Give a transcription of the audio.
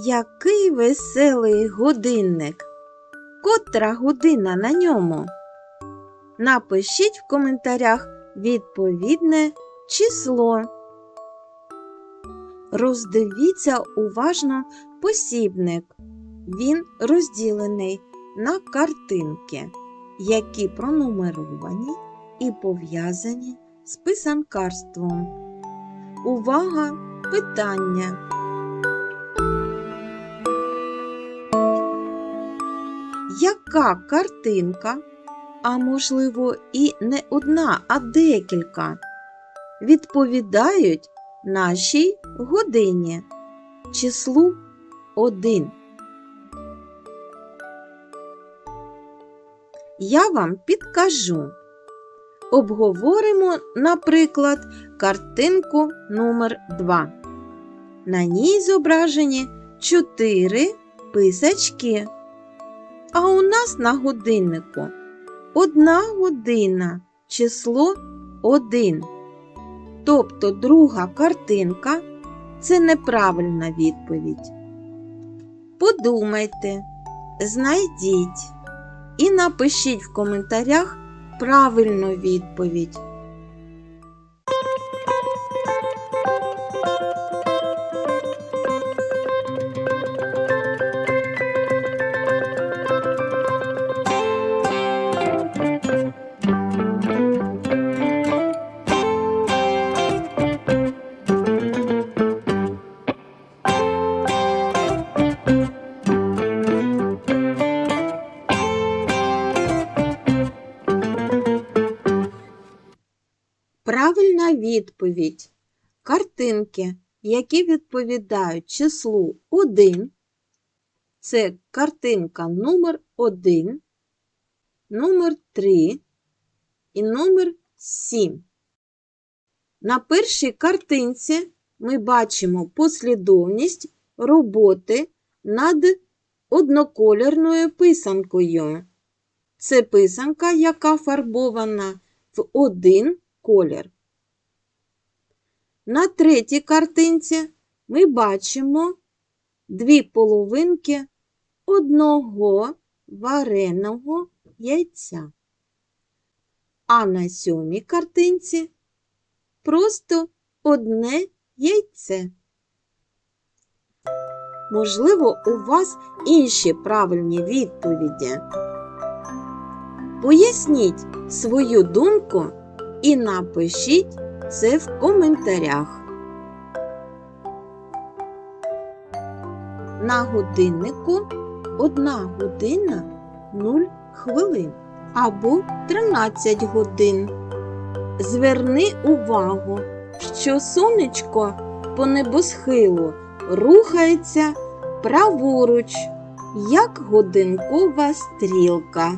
Який веселий годинник. Котра година на ньому? Напишіть в коментарях відповідне число. Роздивіться уважно посібник. Він розділений на картинки, які пронумеровані і пов'язані з писанкарством. Увага! Питання. Яка картинка, а можливо і не одна, а декілька, відповідають нашій годині числу 1. Я вам підкажу. Обговоримо, наприклад, картинку номер 2. На ній зображені 4 писачки. А у нас на годиннику одна година, число 1. Тобто друга картинка це неправильна відповідь. Подумайте, знайдіть і напишіть в коментарях правильну відповідь. Правильна відповідь. Картинки, які відповідають числу 1, це картинка номер 1, номер 3 і номер 7. На першій картинці ми бачимо послідовність роботи над одноколірною писанкою. Це писанка, яка фарбована в один колір. На третій картинці ми бачимо дві половинки одного вареного яйця. А на сьомій картинці просто одне яйце. Можливо, у вас інші правильні відповіді. Поясніть свою думку і напишіть це в коментарях. На годиннику 1 година 0 хвилин або 13 годин. Зверни увагу, що сонечко по небосхилу рухається праворуч, як годинкова стрілка.